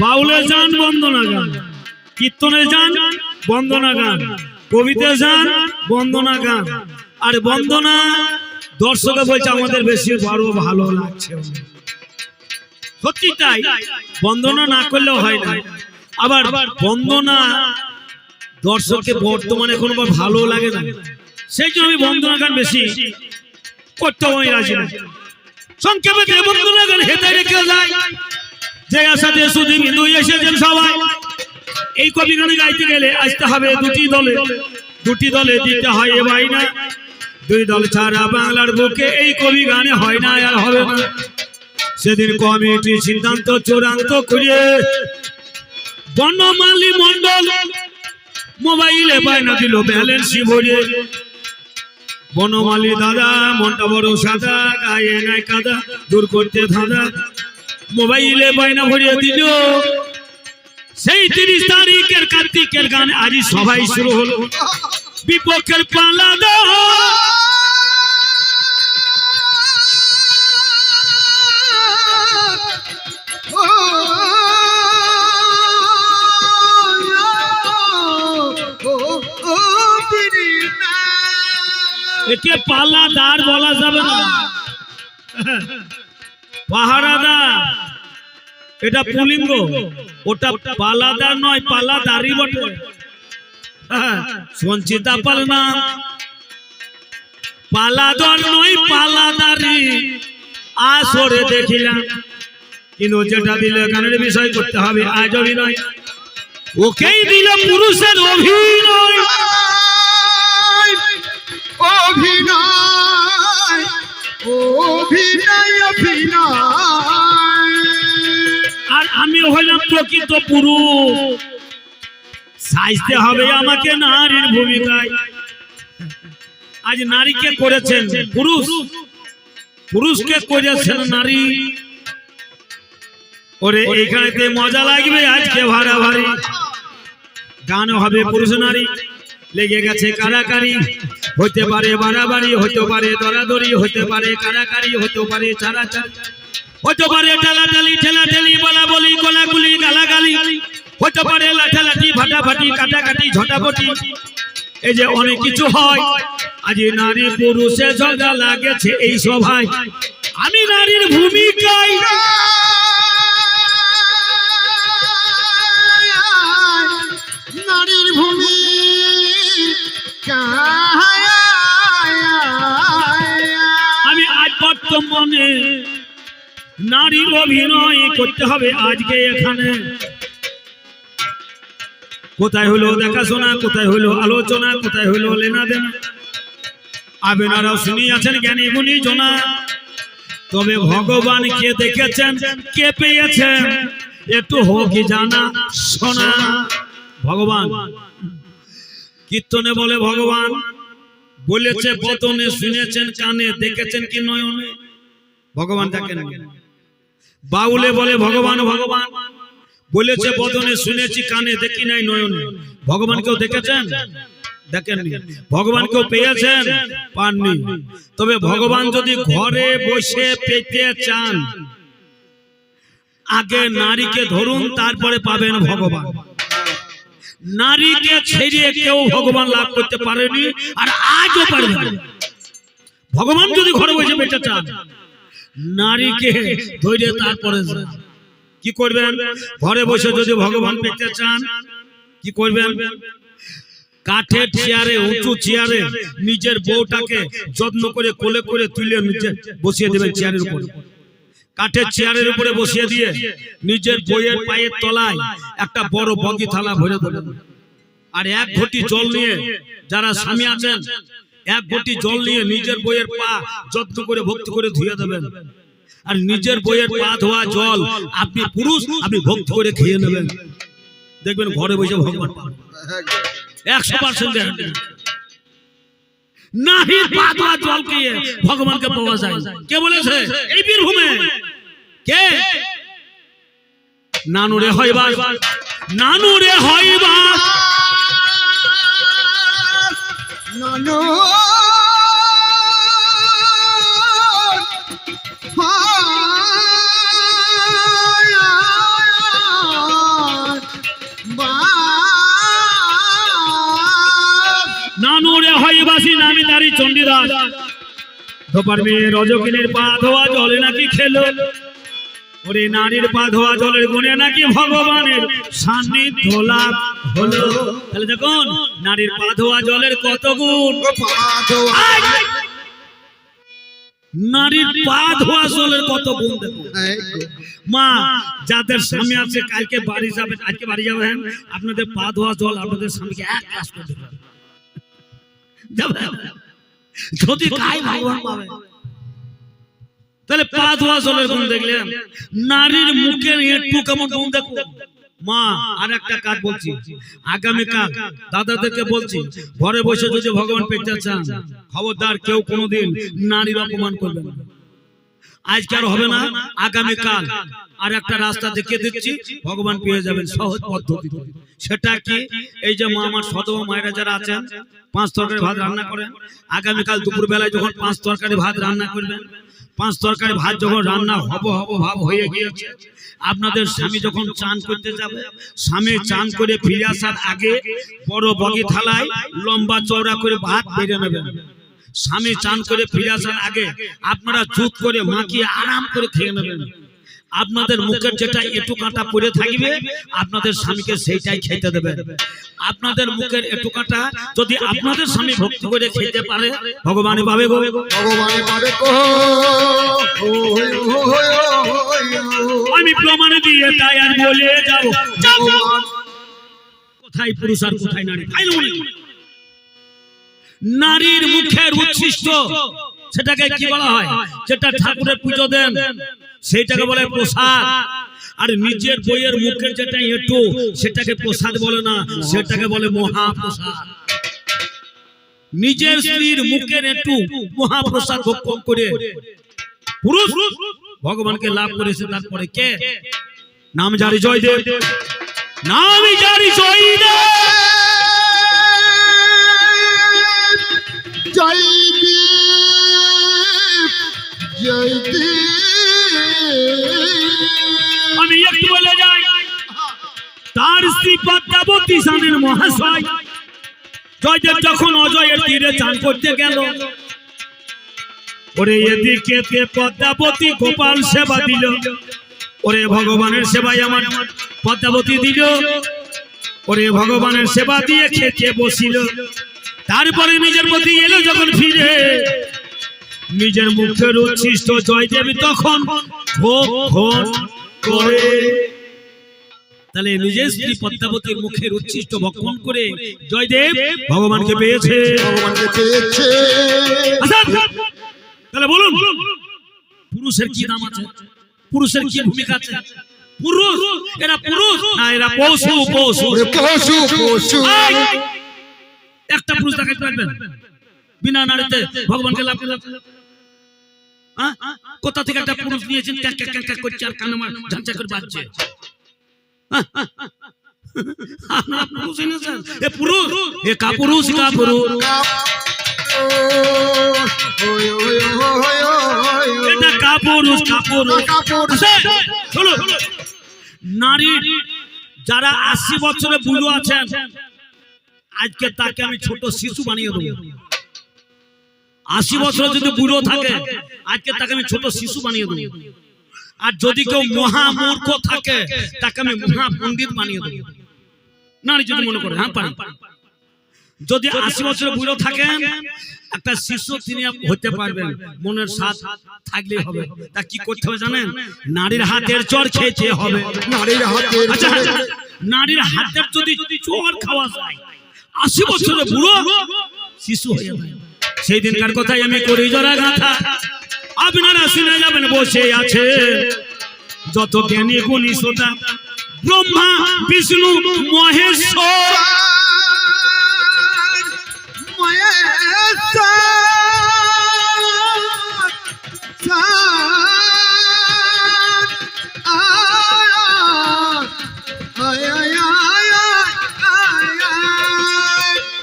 বাউলে যান বন্দনা গান কীর্তনে যান বন্দনা গান কবিতে যান বন্দনা গান আর বন্দনা দর্শকে বলছে, আমাদের বেশি বড় ভালো লাগছে সত্যি তাই, বন্দনা না করলেও হয় না। আবার বন্দনা দর্শককে বর্তমানে কোনো ভালো লাগে না। সেই জন্য আমি বন্দনা গান বেশি করতে আমি রাজি না। সংক্ষেপে বন্দনা গান হেতে রেখে যায়। যে আশাতে সুদী বিন্দু এসেছেন সবাই। এই কবি গানে গাইতে গেলে আসতে হবে দুটি দলে। দুটি দলে দিতে হয় ভাই না দুই দল ছাড়া বাংলার বুকে এই কবি গানে হয় না আর হবে না। সেদিন কমিটি সিদ্ধান্ত চূড়ান্ত করে বনমালী মন্ডল মোবাইলে বায়না দিল, ব্যালেন্সি ভরে বনমালী দাদা, মনটা বড় সাদা, গায়ে নাই কাদা, দূর করতে ধাঁধা। মোবাইলে বায়না ভরিয়ে দিল। সেই তিরিশ তারিখের কার্তিকের গান আজই সবাই শুরু হলো। বিপক্ষের পালা একে পাল্লাদার বলা যাবে না। পাহারাদার। এটা পুলিঙ্গ। ওটা পালাদার নয় পালাদারই বটে। হ্যাঁ, সঞ্চিতা পাল না পালাদর নয় পালাদারি। আসরে দেখিলাম। কিন্তু যেটা দিলে গানের বিষয় করতে হবে আজ অভিনয়। ওকেই দিল পুরুষের অভিনয়। অভিনয়। অভিনয় অভিনয় আর আমি হইলাম প্রকৃত পুরুষ। সাজতে হবে আমাকে নারীর ভূমিকায়। আজ নারীকে করেছেন? পুরুষ। পুরুষকে করেছেন নারী। ওরে মজা লাগবে আজকে ভাড়া ভারী গান হবে পুরুষ নারী। লেগে গেছে কারাকারি। হতে পারে বাড়াবাড়ি হতে পারে দরাদরি হতে পারে কারাকারি হতে পারে চারাচারি। হতে পারে ঠেলাঠালি, ঠেলাঠেলি বলা বলি গোলাগুলি, গালাগালি। হতে পারে লাঠালাঠি, ফাটাফাটি, কাটাকাটি ঝটাপটি এই যে অনেক কিছু হয়। আজ নারী পুরুষে ঝগড়া লাগেছে এই সভায়। আমি নারীর ভূমিকায়। আমি আজ বর্তমানে নারীর অভিনয় করতে হবে আজকে এখানে। কোথায় হলো দেখাশোনা, কোথায় হলো আলোচনা, কোথায় হলো লেনা দেনা আবেনারাও শুনিয়াছেন জ্ঞানী গুণী জনা তবে ভগবান কে দেখেছেন, কে পেয়েছেন, একটু হোক জানা, শোনা। ভগবান কীর্তনে বলে, ভগবান, বলেছে বদনে শুনেছেন কানে, দেখেছেন কি নয়নে? ভগবান দেখেন বাউলে বলে, ভগবান ভগবান, বলেছে বদনে শুনেছি কানে, দেখি নাই নয়নে। ভগবান কেউ দেখেছেন? দেখেননি ভগবান কেউ পেয়েছেন? পাননি। তবে ভগবান যদি ঘরে বসে পেতে চান, আগে নারীকে ধরুন, তারপরে পাবেন ভগবান। নারীকে ছেড়ে কেউ ভগবান লাভ করতে পারেনি আর আজও পারবে ভগবান যদি ঘরে বসে পেতে চান নারীকে ধরে তারপরে কি করবেন? ঘরে বসে যদি ভগবান পেতে চান কি করবেন? কাঠের চেয়ারে উঁচু চেয়ারে নিজের বউটাকে যত্ন করে কোলে করে তুলে নিচে বসিয়ে দেবেন চেয়ারের উপর। কাঠের চেয়ারের উপরে বসিয়ে দিয়ে নিজের বইয়ের পায়ের তলায় একটা বড় বগি থালা ভরে দেবেন আর এক ঘটি জল নিয়ে যারা স্বামী আছেন এক ঘটি জল নিয়ে নিজের বইয়ের পা যত্ন করে ভক্তি করে ধুয়ে দেবেন। আর নিজের বইয়ের পা ধোয়া জল আপনি পুরুষ আপনি ভক্তি করে খেয়ে নেবেন। দেখবেন ঘরে বসে ভগবান। একশো পার্সেন্ট নাহি পা ধোয়া জল খেয়ে ভগবানকে পাওয়া যায় কে বলেছে এই বীরভূমে কে? নানুরে হইবা নানুরে হইবা নানু রে হইবাসী নামি তারি চণ্ডীদাস। ধোপার মেয়ে রজকিনের পা ধোয়া জলে নাকি খেলো? ওরে নারীর পা ধোয়া জলের গুণে নাকি ভগবানের সান্নিধ্য লাভ হলো? তাহলে দেখুন নারীর পা ধোয়া জলের কত গুণ! নারীর পা ধোয়া জলের কত গুণ দেখুন। মা যাদের স্বামী আছে কালকে বাড়ি যাবেন আজকে বাড়ি যাবেন আপনাদের পা ধোয়া জল আপনাদের স্বামীকে এক গ্লাস করে দেবেন। যদি খাই ভগবান পাবে তাহলে পা ধোয়া জলের গুণ দেখলেন। নারীর মুখের একটু কেমন গুণ দেখুন মা, আর একটা কাজ বলছি। আগামীকাল দাদাদেরকে বলছি, ঘরে বসে যদি ভগবান পেতে চান, খবরদার কেউ কোনোদিন নারীর অপমান করবেন না। আজকে আর হবে না, আগামীকাল আর একটা রাস্তা দেখিয়ে দিচ্ছি, ভগবান পেয়ে যাবেন সহজ পদ্ধতি সেটা কি? এই যে মা, আমার সদমা মায়েরা যারা আছেন, পাঁচ তরকারি ভাত রান্না করেন, আগামীকাল দুপুর বেলায় যখন পাঁচ তরকারি ভাত রান্না করবেন পাঁচ তরকারি, ভাত যখন রান্না হব হব ভাব হয়ে গিয়েছে, আপনাদের স্বামী যখন চান করতে যাবে, স্বামী চান করে ফিরে আসার আগে বড় বগি থালায় লম্বা চওড়া করে ভাত বেড়ে নেবেন। স্বামী চান করে ফিরে আসার আগে আপনারা চুপ করে মাখিয়ে আরাম করে খেয়ে নেবেন। আপনাদের মুখের যেটা এটু কাঁটা পড়ে থাকবে আপনাদের স্বামীকে সেইটাই খেতে দেবেন। আপনাদের মুখের এটু কাঁটা যদি আপনাদের স্বামী ভক্তি করে খেতে পারে ভগবান পাবে গো। ভগবান পাবে আমি প্রমাণ দিয়ে তাই আর বলে যাব। কোথায় পুরুষ আর কোথায় নারী? মনে? নারীর মুখের উচ্ছিষ্ট সেটাকে কি বলা হয়? যেটা ঠাকুরের পুজো দেন। সেইটাকে বলে প্রসাদ। আর নিজের বইয়ের মুখের যেটা এঁটো সেটাকে প্রসাদ বলে না সেটাকে বলে মহাপ্রসাদ। নিজের স্ত্রীর মুখের একটু মহাপ্রসাদ ভক্ষণ করে। পুরুষ ভগবানকে লাভ করেছে তারপরে কে? নাম জারি জয়দেব। নাম জারি জয়দেব। জয় স্বামীর মহাশয়। জয়দেব যখন অজয়ের তীরে চান করতে গেল, ওরে এদিকে পদ্মাবতী গোপাল সেবা দিল। ওরে ভগবানের সেবায় আমার পদ্মাবতী দিল। ওরে ভগবানের সেবা দিয়ে খেতে বসিল। তারপরে নিজের প্রতি এলো যখন ফিরে। নিজের মুখের উচ্ছিষ্ট জয়দেব তখন ভক্ষণ করে। তাহলে নিজের স্ত্রী পদ্মাবতীর মুখের উচ্ছিষ্ট ভক্ষণ করে জয়দেব ভগবানকে পেয়েছে। ভগবানকে পেয়েছে। তাহলে বলুন পুরুষের কি দাম আছে? পুরুষের কি ভূমিকা আছে? পুরুষ! এরা পুরুষ! না এরা পশু পশু। পশু। পশু একটা পুরুষ দেখাতে পারবেন? বিনা নারীতে ভগবানকে লাভ? কোথা থেকে একটা পুরুষ নিয়েছেন? ক্যাক ক্যাক ক্যাক করছে? আর কানে ঝাঁচা করে বাজছে। এ পুরুষ। এ কাপুরুষ কাপুরুষ এটা কাপুরুষ কাপুরুষ? নারী যারা আশি বছরে বুড়ো আছেন আজকে তাকে আমি ছোট শিশু বানিয়ে দেবো। আশি বছরে যদি বুড়ো থাকে আজকে তাকে আমি ছোট শিশু বানিয়ে দেবো। আর যদি কেউ মহামূর্খ থাকে তাকে আমি মহা পণ্ডিত বানিয়ে দেবো। নারী যদি মনে করে হ্যাঁ পারেন। যদি আশি বছর বুড়ো থাকেন একটা শিশু তিনি হতে পারবেন। মনের সাথ থাকলে হবে। তা কি করতে হবে জানেন? নারীর হাতের চর খেয়েছে হবে। নারীর হাতের আচ্ছা চরে আচ্ছা, নারীর হাতের যদি চর খাওয়া যায় আশি বছরের বুড়ো শিশু হয়ে যায় সেই দিনকার কথাই আমি করি জরা গাথা আপনারা শুনে যাবেন, বসে আছে। যত জ্ঞানী গুণী শ্রোতা, ব্রহ্মা, বিষ্ণু, মহেশ্বর।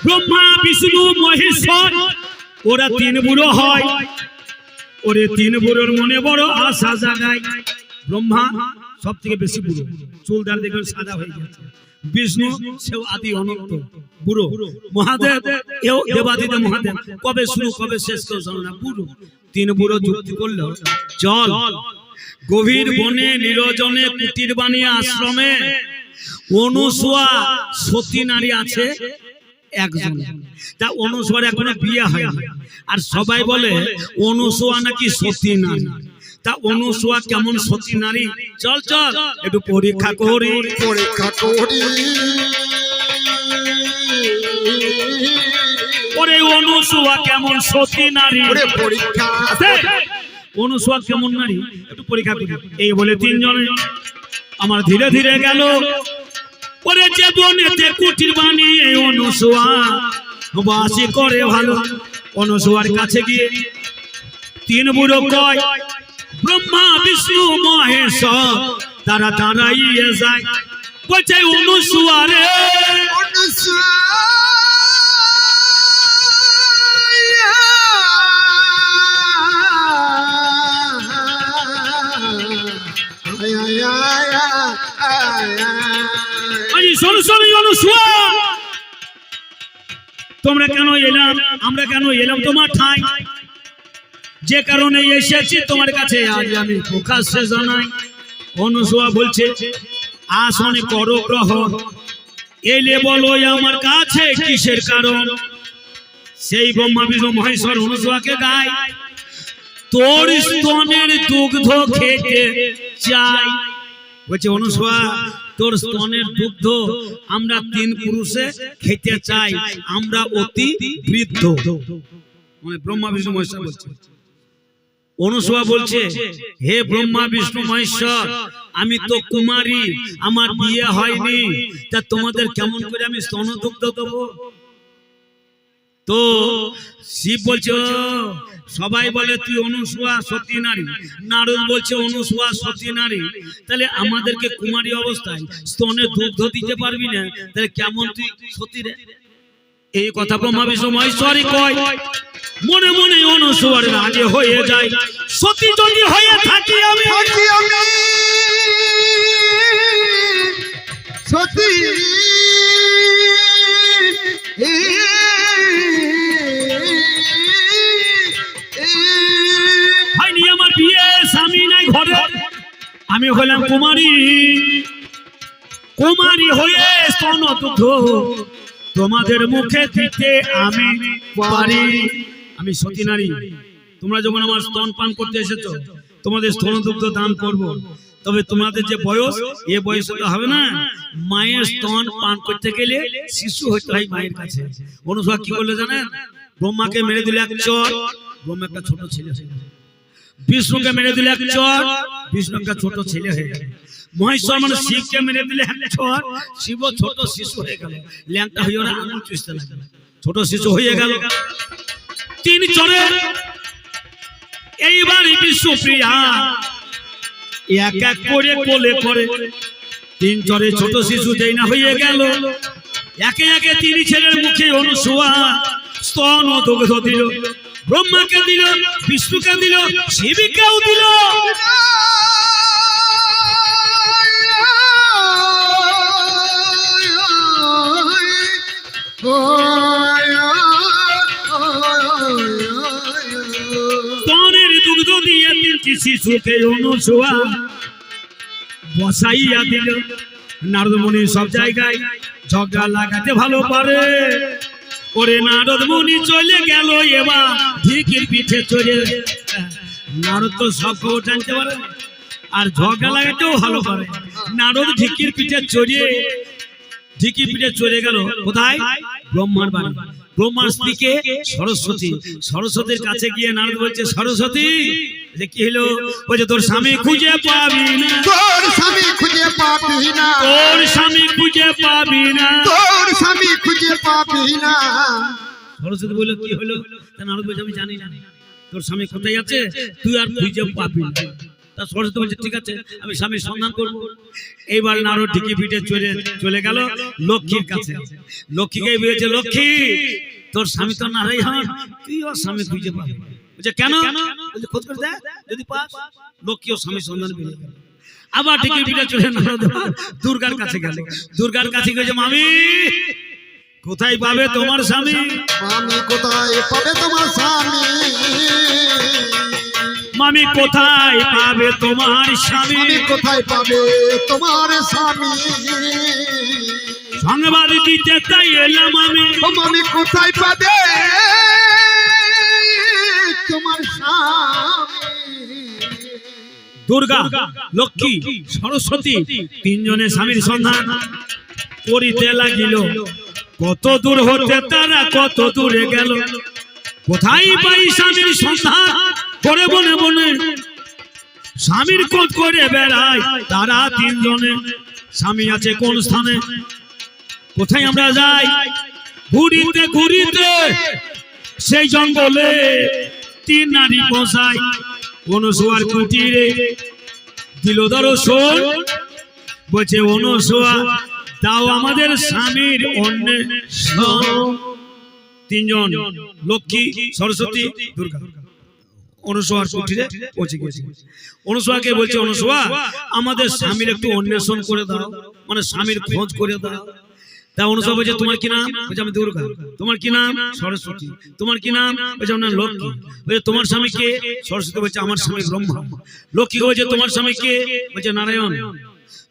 ব্রহ্মা, বিষ্ণু, মহেশ্বর, ওরা তিন বুড়ো হয়। ওরে তিন বুড়োর মনে বড় আশা জাগায় ব্রহ্মা সব থেকে বেশি বুড়ো। চুল দাঁড় দেখবেন সাদা হয়ে গেছে। বিষ্ণু সেও আদি অনন্ত। বুড়ো। মহাদেব, এও দেবাদিদেব মহাদেব। কবে শুরু, কবে শেষ কেউ জানে না। বুড়ো। তিন বুড়ো যুক্তি করল চল গভীর বনে নিরজনে কুটির বানিয়ে আশ্রমে, অনুসুয়া সতী নারী আছে একজন। তা অনুসুয়ার এখনও বিয়ে হয়নি আর সবাই বলে অনুসুয়া নাকি সতী নারী? তা অনুসুয়া কেমন সতী নারী? চল চল একটু পরীক্ষা করি। পরীক্ষা করি। ওরে অনুসুয়া কেমন সতী নারী? পরীক্ষা? অনুসুয়া কেমন নারী? একটু পরীক্ষা করি। এই বলে তিনজনে আমার ধীরে ধীরে গেল। ওরে যে বনেতে কুটির বানিয়ে অনুসোয়া, বাসি করে ভালো। অনুসোয়ার কাছে গিয়ে তিন বুড়ো কয়, ব্রহ্মা, বিষ্ণু মহেশ তারা তারাই যায়। বলছে অনুসোয়ারে আরে তোমরা কেন এলাম? আমরা কেন এলাম তোমার ঠাই? যে কারণে এসেছি তোমার কাছে আজ আমি প্রকাশ্যে জানাই। অনুসুয়া বলছে, আসনে করো গ্রহণ। এলে বলো আমার কাছে কিসের কারণ? সেই ব্রহ্মা, বিষ্ণু, মহেশ্বর অনুসুয়াকে গায় তোর স্তনের দুগ্ধ খেতে চাই। বলছে, অনুসুয়া তোর স্তনের দুগ্ধ আমরা তিন পুরুষে খেতে চাই, আমরা অতি বৃদ্ধ। মানে ব্রহ্মা, বিষ্ণু, মহেশ্বর বলছে। অনুসভা বলছে, হে ব্রহ্মা, বিষ্ণু, মহেশ্বর, আমি তো কুমারী, আমার বিয়ে হয়নি, তা তোমাদের কেমন করে আমি স্তন দুগ্ধ দেবো? তো শিব বলছে সবাই বলে তুই অনুসুয়া সতী নারী। নারদ বলছে, অনুসুয়া সতী নারী। তাহলে আমাদেরকে কুমারী অবস্থায় স্তনে দুগ্ধ দিতে পারবি না, তাহলে কেমন তুই সতী রে? এই কথা ব্রহ্মা বিষ্ণু মহেশ্বরই কয়। মনে মনে অনুসুয়ার রাগে হয়ে যায়। সতী যদি হয়ে থাকি আমি। সতী। আমি হলাম কুমারী। কুমারী হয়ে স্তন দুধ তোমাদের মুখে দিতে আমি পারি। আমি সতী নারী। তোমরা যখন আমার স্তন পান করতে এসেছ, তোমাদের স্তন দুগ্ধ দান করব। তবে তোমাদের যে বয়স, এ বয়সে তো হবে না। মায়ের স্তন পান করতে গেলে শিশু হইতে হয় মায়ের কাছে। অনুসভা কি করলে জানেন? ব্রহ্মাকে মেরে দিলে এক চর। ব্রহ্মা একটা ছোট ছিল বিষ্ণুকে মেরে দিলে এক চর বিষ্ণু একটা ছোট ছেলে হয়ে গেল। মহেশ্বর মানে শিবকে মেরে দিলে এক চর শিব ছোট শিশু হয়ে গেল। ল্যাংটা হয়ে ওরা আঙুল চুষতে লাগল। ছোট শিশু হয়ে গেল। তিন চরে এইবার বিশ্বপ্রিয়া এক এক করে কোলে করে তিন চরে ছোট শিশু যেই না হয়ে গেল। একে একে তিনি ছেলের মুখে অনুসুয়া স্তন ও দুগ্ধ দিল। ব্রহ্মাকে দিল, বিষ্ণুকে দিল শিবিকাও দিল। স্তনের দুগ্ধ দিয়ে তিনটি শিশুকে অনুসুয়া বসাইয়া দিল। নারদ মুনি সব জায়গায় ঝগড়া লাগাতে ভালো পারে। ওরে নারদ মুনি চলে গেল এবার। ধিকির পিঠে চলে নারদ তো সব খবর জানতে পারে। আর ঝগড়া লাগাতেও ভালো পারে। নারদ ঢিকির পিঠে চড়িয়ে ঢিকির পিঠে চলে গেল। কোথায়? ব্রহ্মার বাড়ি। ব্রহ্মার স্ত্রীকে সরস্বতী। সরস্বতীর কাছে গিয়ে নারদ বলছে, সরস্বতী যে কি হলো বলছে তোর স্বামী খুঁজে পাবি না। তোর স্বামী খুঁজে পাবি না। তোর স্বামী খুঁজে পাবি না। তোর স্বামী খুঁজে পাবি না। সরস্বতী বলল কি হলো নারদ বলছে আমি জানি না। তোর স্বামী কোথায় আছে? তুই আর খুঁজে পাবি না। তা সরস্বতী বলছে ঠিক আছে আমি স্বামীর সন্ধান করব। এইবার নারদ ঢিকি পিঠে চলে চলে গেল লক্ষ্মীর কাছে। লক্ষ্মীকে বলেছে লক্ষ্মী তোর স্বামী তো নারাই হন তুই ওর স্বামী খুঁজে পাবি। বলছে কেন? বলছে খোঁজ করে দেখ যদি পাস লক্ষ্মী ও স্বামীর সন্ধান পেয়ে আবার টিকিট পিঠা চলে দুর্গার কাছে গেল। দুর্গার কাছে গেছে মামি কোথায় পাবে তোমার স্বামী? আমি কোথায় পাবে তোমার স্বামী? মামি কোথায় পাবে তোমার স্বামী? কোথায় পাবে তোমার স্বামী? সংবাদ দিতে তাই এলাম আমি। ও আমি কোথায় পাবে? স্বামী দুর্গা লক্ষ্মী সরস্বতী তিনজনের স্বামীর সন্ধান করিতে লাগিল। কত দূর হতে তারা কত দূরে গেল। কোথায় পাই স্বামীর সন্ধান? করে বনে বনে স্বামীর খোঁজ করে বেড়ায়। তারা তিনজনে। স্বামী আছে কোন স্থানে? কোথায় আমরা যাই? ঘুরিতে ঘুরিতে সেই জঙ্গলে। তিন নারী পোষায় কোন শোয়ার কুটিরে দিল দর্শন। বলছে, অনুসোয়া তাও আমাদের স্বামীর অন্য তিনজন, লক্ষ্মী, সরস্বতী, দুর্গা। অনুসোয়ার বলছে, অনুসোয়া, আমাদের স্বামীর একটু অন্বেষণ করে দাও। মানে স্বামীর খোঁজ করে দাও। তা অনুসব বলছে তোমার কি নাম? বলছে আমি দুর্গা। তোমার কি নাম? সরস্বতী। তোমার কি নাম? বলছে আমার নাম লক্ষ্মী। বলছে তোমার স্বামী কে সরস্বতী বলছে আমার স্বামী ব্রহ্মা। লক্ষ্মী বলছে তোমার স্বামী কে বলছে নারায়ণ।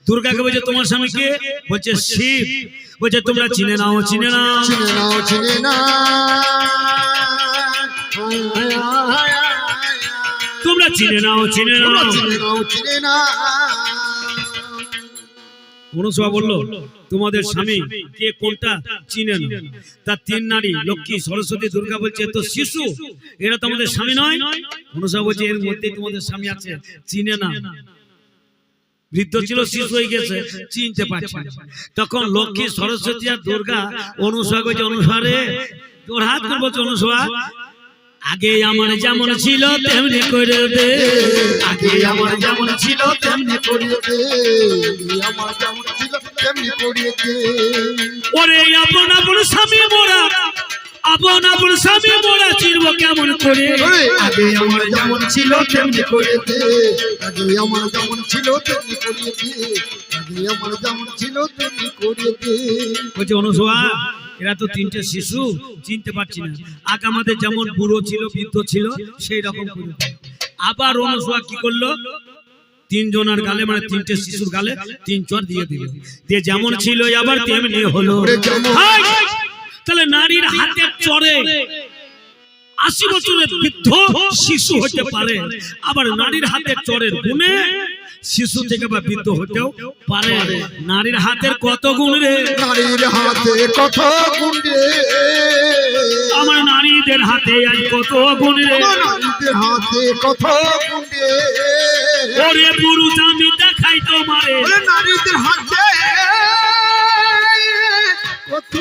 দুর্গাকে বলছে তোমার স্বামী কে বলছে শিব। বলছে তোমরা চিনে নাও চিনে নাও। চিনে নাও চিনে না তোমরা চিনে নাও চিনে নাও। চিনে নাও চিনে না মনসা বলল তোমাদের স্বামী কে কোনটা চিনে না তার তিন নারী লক্ষ্মী সরস্বতী দুর্গা বলছে তো শিশু এরা তো আমাদের স্বামী নয়। মনসা বলছে এর মধ্যে তোমাদের স্বামী আছে চিনে না। বৃদ্ধ ছিল শিশু হয়ে গেছে চিনতে পারছে। তখন লক্ষ্মী সরস্বতী আর দুর্গা অনুসা কইছে অনুসারে তোর হাত করব বলছে অনুসা? আগে আমার যেমন ছিল তেমনি করে দে। আগে আমার যেমন ছিল তেমনি করে দে। আমার যেমন ছিল তেমনি করে দে। ওরে আপন আপন স্বামী মোরা আপন আপন স্বামী মোরা চিনব কেমন করে? আগে আমার যেমন ছিল তেমনি আগে আমার যেমন ছিল তেমনি আগে আমার যেমন ছিল তেমনি বলছে অনুসোয়া এরা তো তিনটে শিশু চিনতে পারছি না। আগে আমাদের যেমন বুড়ো ছিল বৃদ্ধ ছিল সেই রকম করে। আবার অনুসোয়া কি করল? তিনজনের গালে মানে তিনটে শিশুর গালে তিন চর দিয়ে দিল। দিয়ে যেমন ছিল আবার তেমনি হলো! তাহলে নারীর হাতে চড়ে আশি বছরের বৃদ্ধ শিশু হতে পারে। আবার নারীর হাতে চড়ের গুনে শিশু থেকে বা বৃদ্ধ হতেও পারে। নারীর হাতের কত গুণ রে? নারীর হাতে কত গুণ রে? আমার নারীদের হাতে আজ কত গুণ রে? নারীদের হাতে কত গুণ রে? ওরে পুরুষ আমি দেখাই তোমারে। নারীদের হাতে কত